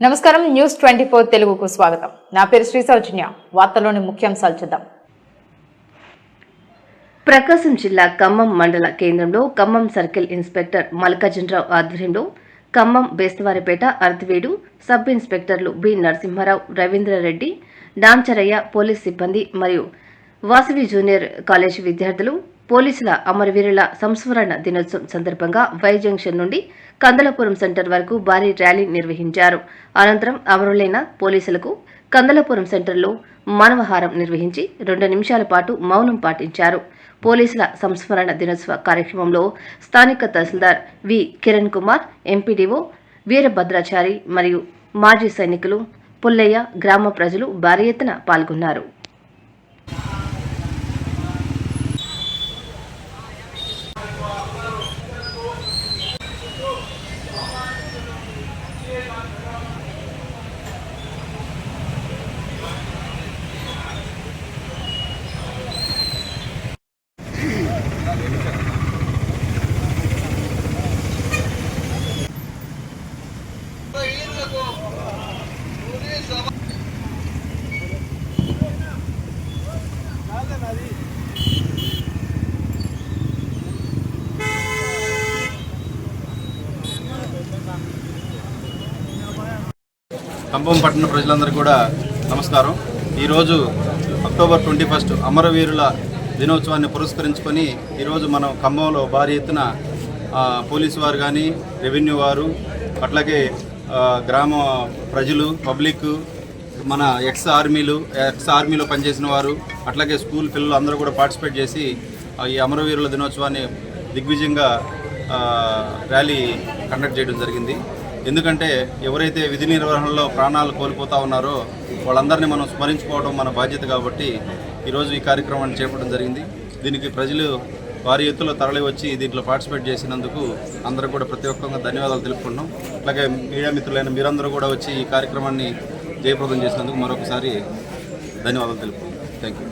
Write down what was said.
నమస్కారం news twenty four తెలుగుకు స్వాగతం. నా పేరు శ్రీ సౌజన్య వార్తలోని ముఖ్యాంశాలు చూద్దాం. ప్రకాశం జిల్లా ఖమ్మం మండల కేంద్రంలో ఖమ్మం సర్కిల్ ఇన్స్పెక్టర్ మల్కాజనరావు ఆధ్వర్యంలో ఖమ్మం బేస్తవారిపేట అర్ధవేడు సబ్ ఇన్స్పెక్టర్లు బి నరసింహారావు రవీంద్రారెడ్డి డాంచరయ్య పోలీస్ సిబ్బంది మరియు వాసవి జూనియర్ కాలేజీ విద్యార్థులు పోలీసుల అమరవీరుల సంస్మరణ దినోత్సవం సందర్భంగా వై జంక్షన్ నుండి కందలపురం సెంటర్ వరకు భారీ ర్యాలీ నిర్వహించారు. అనంతరం అమరులైన పోలీసులకు కందలపురం సెంటర్లో మానవహారం నిర్వహించి రెండు నిమిషాల పాటు మౌనం పాటించారు. పోలీసుల సంస్మరణ దినోత్సవ కార్యక్రమంలో స్థానిక తహసీల్దార్ వి కిరణ్ కుమార్ ఎంపీడీఓ వీరభద్రాచారి మరియు మాజీ సైనికులు పుల్లయ్య గ్రామ ప్రజలు భారీ ఎత్తున పాల్గొన్నారు. కంభం పట్టణ ప్రజలందరూ కూడా నమస్కారం. ఈరోజు అక్టోబర్ ట్వంటీ ఫస్ట్ అమరవీరుల దినోత్సవాన్ని పురస్కరించుకొని ఈరోజు మనం ఖమ్మంలో భారీ ఎత్తున పోలీసు వారు కానీ రెవెన్యూ వారు అట్లాగే గ్రామ ప్రజలు పబ్లిక్ మన ఎక్స్ ఆర్మీలు ఎక్స్ ఆర్మీలో పనిచేసిన వారు అట్లాగే స్కూల్ పిల్లలు అందరూ కూడా పార్టిసిపేట్ చేసి ఈ అమరవీరుల దినోత్సవాన్ని దిగ్విజయంగా ర్యాలీ కండక్ట్ చేయడం జరిగింది. ఎందుకంటే ఎవరైతే విధి నిర్వహణలో ప్రాణాలు కోల్పోతా ఉన్నారో వాళ్ళందరినీ మనం స్మరించుకోవడం మన బాధ్యత కాబట్టి ఈరోజు ఈ కార్యక్రమాన్ని చేపట్టడం జరిగింది. దీనికి ప్రజలు వారి ఎత్తులో తరలి వచ్చి దీంట్లో పార్టిసిపేట్ చేసినందుకు అందరూ కూడా ప్రతి ఒక్కరికి ధన్యవాదాలు తెలుపుకుంటున్నాం. అలాగే మీడియా మిత్రులైన మీరందరూ కూడా వచ్చి ఈ కార్యక్రమాన్ని జయప్రదం చేసినందుకు మరొకసారి ధన్యవాదాలు తెలుపుకుంటున్నాం. Thank you